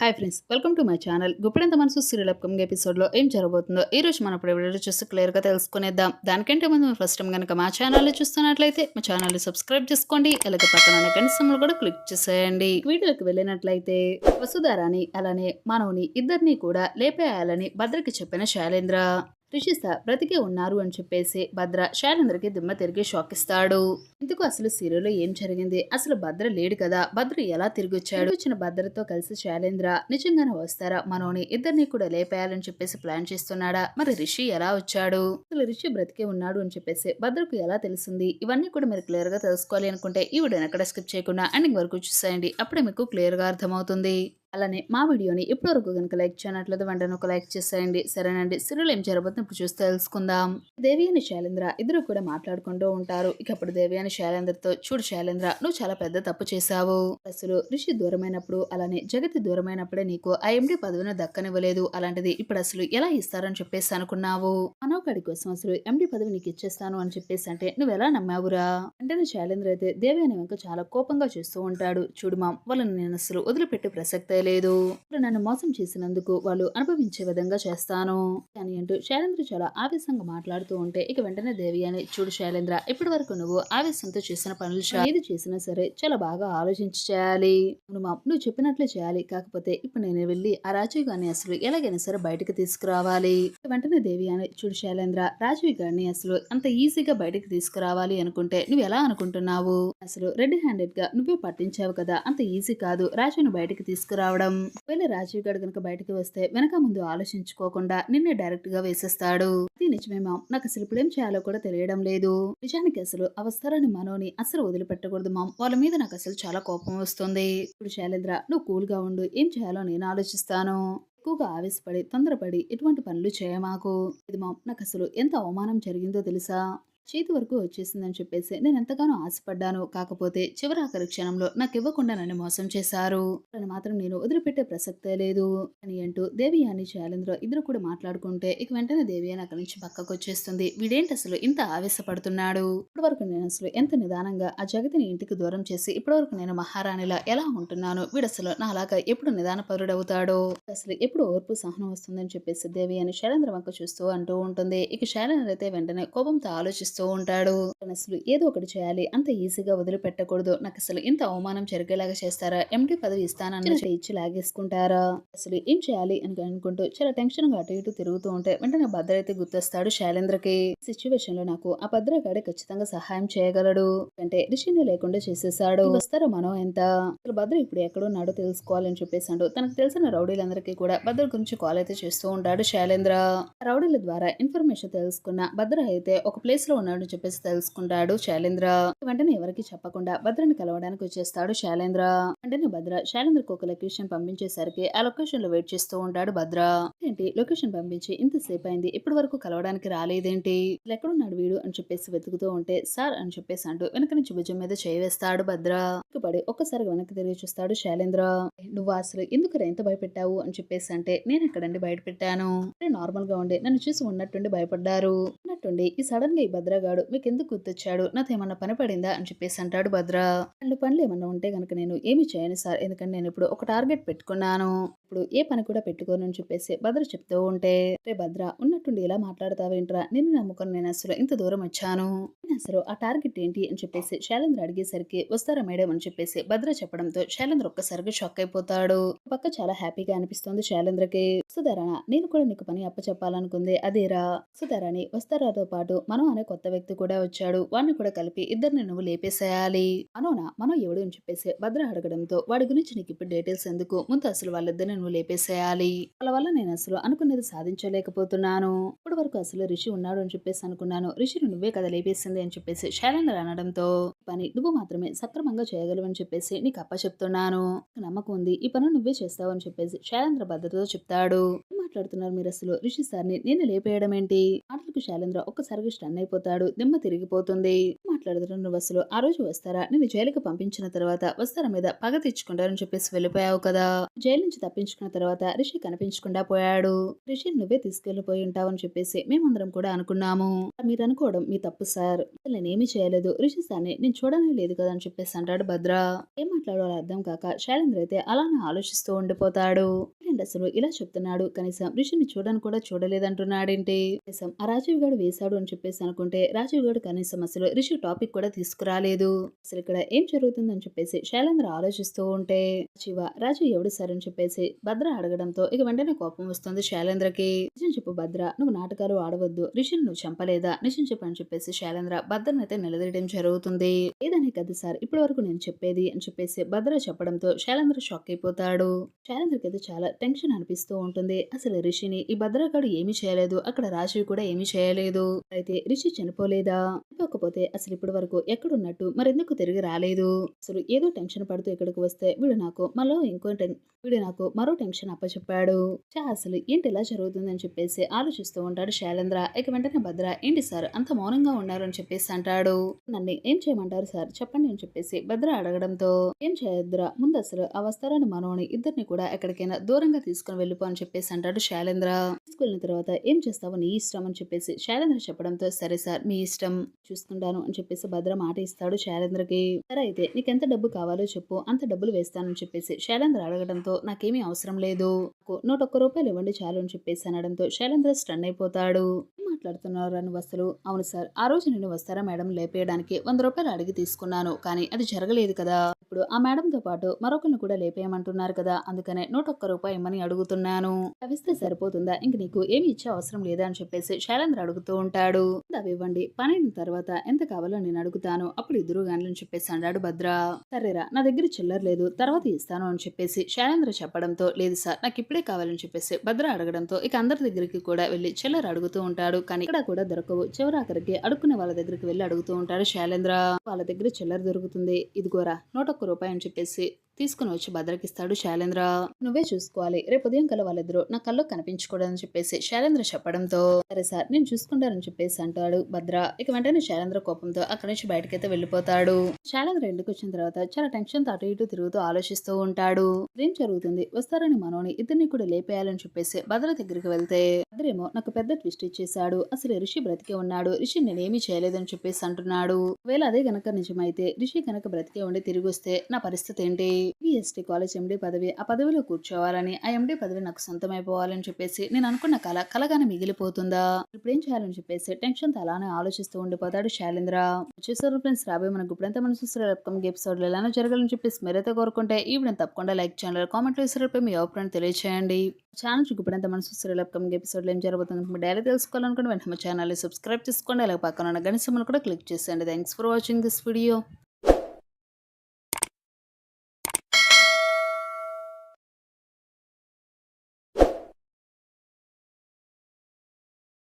Hi friends welcome to my channel Guppedantha Manasu serial upcoming ఎపిసోడ్లో ఏం జరగబోతుందో ఈ రోజు మనం ఇప్పుడు వీడియో చూసి క్లియర్గా తెలుసుకునేద్దాం. దానికంటే ముందు ఫస్ట్ టైం కనుక మా ఛానల్ చూస్తున్నట్లయితే మా ఛానల్ని సబ్స్క్రైబ్ చేసుకోండి. అలాగే పక్కన ఉన్న కూడా క్లిక్ చేసేయండి. వీడియోకి వెళ్ళినట్లయితే వసుధారాని అలానే మనవుని ఇద్దరిని కూడా లేపేయాలని భద్రకి చెప్పిన శైలేంద్ర. రిషిత బ్రతికే ఉన్నారు అని చెప్పేసి భద్ర శైలేంద్రకి దిమ్మ తిరిగి షాక్ ఇస్తాడు ఇందుకు అసలు సీరియల్లో ఏం జరిగింది? అసలు భద్ర లేడు కదా? భద్ర ఎలా తిరిగి వచ్చాడు వచ్చిన భద్రతో కలిసి శైలేంద్ర నిజంగానే వస్తారా మనోని? ఇద్దరిని కూడా లేపేయాలని చెప్పేసి ప్లాన్ చేస్తున్నాడా? మరి రిషి ఎలా వచ్చాడు? అసలు రిషి బ్రతికే ఉన్నాడు అని చెప్పేసి భద్రకు ఎలా తెలిసింది? ఇవన్నీ కూడా మీరు క్లియర్గా తెలుసుకోవాలి అనుకుంటే ఈ వీడియోని ఎక్కడ స్కిప్ చేయకుండా ఎండింగ్ వరకు చూసేయండి. అప్పుడే మీకు క్లియర్గా అర్థమవుతుంది. అలానే మా వీడియోని ఇప్పటివరకు కనుక లైక్ చేయనట్లయితే వెంటనే ఒక లైక్ చేసేయండి. సరేనండి. సిరియల్ ఏం జరగబోతుంది ఇప్పుడు చూసి తెలుసుకుందాం. దేవి అని శైలేంద్ర ఇద్దరు కూడా మాట్లాడుకుంటూ ఉంటారు. ఇక అప్పుడు దేవి అని శైలేంద్రతో చూడు శైలేంద్ర నువ్వు చాలా పెద్ద తప్పు చేశావు. అసలు రిషి దూరమైనప్పుడు అలానే జగతి దూరమైనప్పుడే నీకు ఆ పదవిని దక్కనివ్వలేదు. అలాంటిది ఇప్పుడు అసలు ఎలా ఇస్తారని చెప్పేసి అనుకున్నావు? మనోకడి కోసం అసలు ఎండి పదవి నీకు ఇచ్చేస్తాను అని చెప్పేసి అంటే నువ్వు ఎలా నమ్మావురా? అంటే శైలేంద్ర అయితే దేవి అని వెంక చాలా కోపంగా చూస్తూ ఉంటాడు. చూడు మామ్ వాళ్ళని నేను అసలు వదిలిపెట్టి ప్రసక్తే లేదు. ఇప్పుడు నన్ను మోసం చేసినందుకు వాళ్ళు అనుభవించే విధంగా చేస్తాను అని అంటూ శైలేంద్ర చాలా ఆవేశంగా మాట్లాడుతూ ఉంటే ఇక వెంటనే దేవి అని చూడు శైలేంద్ర ఇప్పటి వరకు నువ్వు ఆవేశంతో చేసిన పనులు ఏది చేసినా సరే చాలా బాగా ఆలోచించి చేయాలి. అవును నువ్వు చెప్పినట్లే చేయాలి. కాకపోతే ఇప్పుడు నేను వెళ్ళి ఆ రాజీవ్ గారిని అసలు ఎలాగైనా సరే బయటకు తీసుకురావాలి. వెంటనే దేవి అని చూడు శైలేంద్ర రాజీవ్ గారిని అసలు అంత ఈజీగా బయటకు తీసుకురావాలి అనుకుంటే నువ్వు ఎలా అనుకుంటున్నావు? అసలు రెడ్ హ్యాండెడ్గా నువ్వే పట్టించావు కదా అంత ఈజీ కాదు. రాజును బయటకు రావడం. ఒకవేళ రాజీవ్ గారు కనుక బయటకు వస్తే వెనక ముందు ఆలోచించుకోకుండా నిన్నే డైరెక్ట్గా వేసేస్తాడు. ఇది నిజమే నాకు అసలు ఇప్పుడు ఏం చేయాలో కూడా తెలియడం లేదు. నిజానికి అసలు అవసరాన్ని మనోని అసలు వదిలిపెట్టకూడదు మామ్. వాళ్ళ మీద నాకు అసలు చాలా కోపం వస్తుంది. ఇప్పుడు శైలేంద్ర నువ్వు కూల్గా ఉండు. ఏం చేయాలో నేను ఆలోచిస్తాను. ఎక్కువగా ఆవేశపడి తొందరపడి ఎటువంటి పనులు చేయమాకు. ఇది మామ్ నాకు అసలు ఎంత అవమానం జరిగిందో తెలుసా? చేతి వరకు వచ్చేసిందని చెప్పేసి నేను ఎంతగానో ఆశపడ్డాను. కాకపోతే చివరి ఆఖరి క్షణంలో నాకు ఇవ్వకుండా నన్ను మోసం చేశారు. అని మాత్రం నేను వదిలిపెట్టే ప్రసక్తే లేదు అని అంటూ దేవి అని శైలేంద్ర ఇద్దరు కూడా మాట్లాడుకుంటే ఇక వెంటనే దేవి అని అక్కడి నుంచి పక్కకు వచ్చేస్తుంది. వీడేంటి అసలు ఇంత ఆవేశపడుతున్నాడు? ఇప్పటి వరకు నేను అసలు ఎంత నిదానంగా ఆ జగతిని ఇంటికి దూరం చేసి ఇప్పటి వరకు నేను మహారాణిలా ఎలా ఉంటున్నాను? వీడసలు నాలాగా నా అలాగా ఎప్పుడు నిదాన పరుడవుతాడో అసలు ఎప్పుడు ఓర్పు సహనం వస్తుందని చెప్పేసి దేవి అని శైలేంద్ర వంక చూస్తూ అంటూ ఉంటుంది. ఇక శైలేంద్ర అయితే వెంటనే కోపంతో ఆలోచిస్తూ ఉంటాడు. తను అసలు ఏదో ఒకటి చేయాలి. అంత ఈజీగా వదిలిపెట్టకూడదు. నాకు అసలు ఇంత అవమానం జరిగేలాగా చేస్తారా? ఎండి పదవి ఇస్తానన్న ఇచ్చి లాగేసుకుంటారా? అసలు ఏం చేయాలి అని అనుకుంటూ చాలా టెన్షన్గా అటు ఇటు తిరుగుతూ ఉంటే వెంటనే భద్ర అయితే గుర్తొస్తాడు శైలేంద్రకి. సిచ్యువేషన్లో నాకు ఆ భద్రగాడే ఖచ్చితంగా సహాయం చేయగలడు. అంటే రిషిని లేకుండా చేసేసాడు. వస్తారా మనం ఎంత? అసలు భద్ర ఇప్పుడు ఎక్కడున్నాడో తెలుసుకోవాలని చెప్పేసాడు తనకు తెలిసిన రౌడీలందరికీ కూడా భద్ర గురించి కాల్ అయితే చేస్తూ ఉంటాడు శైలేంద్ర. రౌడీల ద్వారా ఇన్ఫర్మేషన్ తెలుసుకున్న భద్ర అయితే ఒక ప్లేస్లో ఉన్నాడని చెప్పేసి తెలుసుకుంటాడు. శైలేంద్ర వెంటనే ఎవరికి చెప్పకుండా భద్రని కలవడానికి వచ్చేస్తాడు శైలేంద్ర. వెంటనే భద్ర శైలేంద్రకు ఒక లొకేషన్ పంపించేసరికి ఆ లొకేషన్లో వెయిట్ చేస్తూ ఉంటాడు భద్ర. ఏంటి? లొకేషన్ పంపించి ఇంతసేపు అయింది. ఇప్పటి వరకు కలవడానికి రాలేదేంటి? ఎక్కడున్నాడు వీడు అని చెప్పేసి వెతుకుతూ ఉంటే సార్ అని చెప్పేసి అంటూ వెనక నుంచి భుజం మీద చేయి వేస్తాడు భద్ర. పడి ఒక్కసారి వెనక్కి తిరిగి చూస్తాడు శైలేంద్ర. నువ్వు అసలు ఎందుకు ఎంత భయపెట్టావు? అని చెప్పేసి అంటే నేను ఎక్కడండి? బయట పెట్టాను. నార్మల్గా ఉండి నన్ను చూసి ఉన్నట్టుండి భయపడ్డారు. ఉన్నట్టుండి ఈ సడన్గా ఈ భద్రగాడు మీకు ఎందుకు గుర్తొచ్చాడు? నాతో ఏమన్నా పని పడిందా? అని చెప్పేసి అంటాడు భద్ర. రెండు పనులు ఏమన్నా ఉంటే గనుక నేను ఏమి చేయను సార్. ఎందుకంటే నేను ఇప్పుడు ఒక టార్గెట్ పెట్టుకున్నాను. ఇప్పుడు ఏ పని కూడా పెట్టుకోను అని చెప్పేసి భద్ర చెప్తూ ఉంటే రే భద్ర ఉన్నట్టుండి ఇలా మాట్లాడతావేంట్రా? నిన్ను నమ్ముకొని నేను అసలు ఇంత దూరం వచ్చాను. అసలు ఆ టార్గెట్ ఏంటి అని చెప్పేసి శైలేంద్ర అడిగేసరికి వస్తారా మేడం? అని చెప్పేసి భద్ర చెప్పడంతో శైలేంద్ర ఒక్కసారిగా షాక్ అయిపోతాడు. పక్క చాలా హ్యాపీగా అనిపిస్తుంది శైలేంద్రకి. సుధారణ నేను కూడా నీకు పని అప్ప చెప్పాలనుకుంది అదేరా సుధారాణి వస్తారాతో పాటు మనం అనే కొత్త వ్యక్తి కూడా వచ్చాడు. వాడిని కూడా కలిపి ఇద్దరిని నువ్వు లేపేసేయాలి. అనోనా? మనం ఎవడు? అని చెప్పేసి భద్ర అడగడంతో వాడి గురించి నీకు ఇప్పుడు డీటెయిల్స్ ఎందుకు? ముందు అసలు వాళ్ళిద్దరిని నువ్వు లేపేసేయాలి. వాళ్ళ వల్ల నేను అసలు అనుకున్నది సాధించలేకపోతున్నాను. ఇప్పటి వరకు అసలు రిషి ఉన్నాడు అని చెప్పేసి అనుకున్నాను. రిషిని నువ్వే కదా లేపేసింది. అని చెప్పేసి శైలేంద్ర అనడంతో పని నువ్వు మాత్రమే సక్రమంగా చేయగలవని చెప్పేసి నీకు అప్ప చెప్తున్నాను. నమ్మకం ఉంది. ఈ పని నువ్వే చేస్తావు అని చెప్పేసి శైలేంద్ర భద్రతతో చెప్తాడు. మాట్లాడుతున్నారు మీరు అసలు రిషి సార్ని నేను లేపేయడం ఏంటి మాటలకు శైలేంద్ర ఒక్కసారిగా స్టన్ అయిపోతాడు దిమ్మ తిరిగిపోతుంది. మాట్లాడుతున్న నువ్వు అసలు? ఆ రోజు వస్తారా? నేను జైలుకి పంపించిన తర్వాత వస్తారా మీద పగ తెచ్చుకుంటారని చెప్పేసి వెళ్ళిపోయావు కదా? జైలు నుంచి తప్పించుకున్న తర్వాత రిషి కనిపించకుండా పోయాడు. రిషి నువ్వే తీసుకెళ్ళిపోయి ఉంటావని చెప్పేసి మేమందరం కూడా అనుకున్నాము. మీరు అనుకోవడం మీ తప్పు సార్. అసలు నేనేమీ చేయలేదు. రిషి సార్ని నేను చూడనే లేదు కదా అని చెప్పేసి అంటాడు భద్ర. ఏం మాట్లాడాలో అర్థం కాక శైలేంద్ర అయితే అలానే ఆలోచిస్తూ ఉండిపోతాడు. అసలు ఇలా చెప్తున్నాడు. కనీసం రిషిని చూడని కూడా చూడలేదంటున్నాడేంటి? కనీసం ఆ రాజీవ్ గారు వేశాడు అని చెప్పేసి అనుకుంటే రాజీవ్ గారు కనీస సమస్యలో రిషి టాపిక్ కూడా తీసుకురాలేదు. అసలు ఇక్కడ ఏం జరుగుతుందని చెప్పేసి శైలేంద్ర ఆలోచిస్తూ ఉంటే శివ రాజు ఎవడు సార్? అని చెప్పేసి భద్ర అడగడంతో ఇక వెంటనే కోపం వస్తుంది శైలేంద్రకి. నిజం చెప్పు భద్ర నువ్వు నాటకాలు ఆడవద్దు రిషిని నువ్వు చంపలేదా? నిజం చెప్పు అని చెప్పేసి శైలేంద్ర భద్రని అయితే నిలదీయడం జరుగుతుంది. ఏదని కదా సార్ ఇప్పటి వరకు నేను చెప్పేది అని చెప్పేసి భద్ర చెప్పడంతో శైలేంద్ర షాక్ అయిపోతాడు. శైలేంద్రకి అయితే చాలా టెన్షన్ అనిపిస్తూ ఉంటుంది. అసలు రిషిని ఈ భద్రకాడు ఏమీ చేయలేదు. అక్కడ రాజీవ్ కూడా ఏమీ చేయలేదు. అయితే రిషి చనిపోలేదా? చనిపోకపోతే అసలు ఇప్పటి వరకు ఎక్కడున్నట్టు మరెందుకు తిరిగి రాలేదు? అసలు ఏదో టెన్షన్ పడుతూ ఇక్కడికి వస్తే వీడు నాకు మరో ఇంకో టెన్ వీడు నాకు మరో టెన్షన్ అప్పచెప్పాడు. చా అసలు ఏంటి ఇలా జరుగుతుందని చెప్పేసి ఆలోచిస్తూ ఉంటాడు శైలేంద్ర. ఇక వెంటనే భద్ర ఏంటి సార్ అంత మౌనంగా ఉన్నారు అని చెప్పేసి అంటాడు. నన్ను ఏం చేయమంటారు సార్? చెప్పండి అని చెప్పేసి భద్ర అడగడంతో ఏం చేయొద్దురా ముందు అసలు ఆ వస్తారని మనోని ఇద్దరిని కూడా ఎక్కడికైనా దూరంగా తీసుకుని వెళ్ళిపో అని చెప్పేసి అంటాడు శైలేంద్ర తీసుకెళ్ళిన తర్వాత ఏం చేస్తావు? నీ ఇష్టం అని చెప్పేసి శైలేంద్ర చెప్పడంతో సరే సార్ మీ ఇష్టం చూసుకుంటాను అని చెప్పేసి భద్ర మాట ఇస్తాడు శైలేంద్రకి. సరే అయితే నీకు ఎంత డబ్బు కావాలో చెప్పు అంత డబ్బులు వేస్తానని చెప్పేసి శైలేంద్ర అడగడంతో నాకేమీ అవసరం లేదు నూట ఒక్క రూపాయలు ఇవ్వండి చాలు అని చెప్పేసి అనడంతో శైలేంద్ర స్టన్ అయిపోతాడు. మాట్లాడుతున్నారు అని వస్తులు అవును సార్ ఆ రోజు నేను వస్తారా మేడం లేపేయడానికి? వంద రూపాయలు అడిగి తీసుకున్నాను కానీ అది జరగలేదు కదా. ఇప్పుడు ఆ మేడంతో పాటు మరొకరిని కూడా లేపేయమంటున్నారు కదా అందుకనే నూట ఒక్క రూపాయి ఇమ్మని అడుగుతున్నాను. అవి ఇస్తే సరిపోతుందా? ఇంక నీకు ఏమి ఇచ్చే అవసరం లేదా అని చెప్పేసి శైలేంద్ర అడుగుతూ ఉంటాడు. అవి ఇవ్వండి. పని అయిన తర్వాత ఎంత కావాలో నేను అడుగుతాను. అప్పుడు ఇద్దరు గానులని చెప్పేసి అన్నాడు భద్ర. సరేరా నా దగ్గర చిల్లర లేదు. తర్వాత ఇస్తాను అని చెప్పేసి శైలేంద్ర చెప్పడంతో లేదు సార్ నాకు ఇప్పుడే కావాలని చెప్పేసి భద్ర అడగడంతో ఇక అందరి దగ్గరికి కూడా వెళ్ళి చిల్లర అడుగుతూ ఉంటాడు. కానీ ఇక్కడ కూడా దొరకవు. చివరాఖరికి అడుక్కునే వాళ్ళ దగ్గరికి వెళ్ళి అడుగుతూ ఉంటాడు శైలేంద్ర. వాళ్ళ దగ్గర చిల్లర దొరుకుతుంది. ఇదిగోరా నూట ఒక్క రూపాయి అని చెప్పేసి తీసుకుని వచ్చి భద్రకిస్తాడు శైలేంద్ర. నువ్వే చూసుకోవాలి. రేపు ఉదయం కల వాళ్ళిద్దరూ నా కల్లో కనిపించకూడదని చెప్పేసి శైలేంద్ర చెప్పడంతో సరే సార్ నేను చూసుకుంటానని చెప్పేసి అంటాడు భద్ర. ఇక వెంటనే శైలేంద్ర కోపంతో అక్కడి నుంచి బయటకైతే వెళ్ళిపోతాడు. శైలేంద్ర ఇంటికి వచ్చిన తర్వాత చాలా టెన్షన్తో అటు ఇటు తిరుగుతూ ఆలోచిస్తూ ఉంటాడు. ఏం జరుగుతుంది? వస్తారని మనోని ఇద్దరిని కూడా లేపేయాలని చెప్పేసి భద్ర దగ్గరికి వెళ్తే భద్రేమో నాకు పెద్ద ట్విస్ట్ ఇచ్చేశాడు. అసలు రిషి బ్రతికే ఉన్నాడు. రిషి నేనేమీ చేయలేదని చెప్పేసి అంటున్నాడు. ఒకవేళ అదే గనక నిజమైతే రిషి గనక బ్రతికే ఉండి తిరిగి వస్తే నా పరిస్థితి ఏంటి? ఎస్టీ కాలేజ్ ఎండి పదవి ఆ పదవిలో కూర్చోవాలని ఆ ఎండి పదవి నాకు సొంతమైపోవాలని చెప్పేసి నేను అనుకున్న కళ కలగానే మిగిలిపోతుందా? ఇప్పుడు ఏం చేయాలని చెప్పేసి టెన్షన్తో అలానే ఆలోచిస్తూ ఉండిపోతాడు శైలేంద్ర. చూసారు ఫ్రెండ్స్ రాబోయే మనకు ఇప్పుడంతా మన చూస్తారు? అప్కమింగ్ ఎపిసోడ్ ఎలానో జరగాలని చెప్పేసి మీరైతే కోరుకుంటే ఈ తప్పకుండా లైక్ చేయండి కామెంట్లో ఇస్తారపై మీ అభిప్రాయం తెలియచేయండి. ఛానల్ ఇప్పుడంతా మన చూస్తారు? అప్కమింగ్ ఎపిసోడ్లో ఏం జరుగుతుంది మీరు డైలీ తెలుసుకోవాలనుకుంటే వెంటనే మా ఛానల్ సబ్స్క్రైబ్ చేసుకోండి అలాగే పక్కన ఉన్న గణిసమ్మను కూడా క్లిక్ చేసేయండి. Thanks for watching this video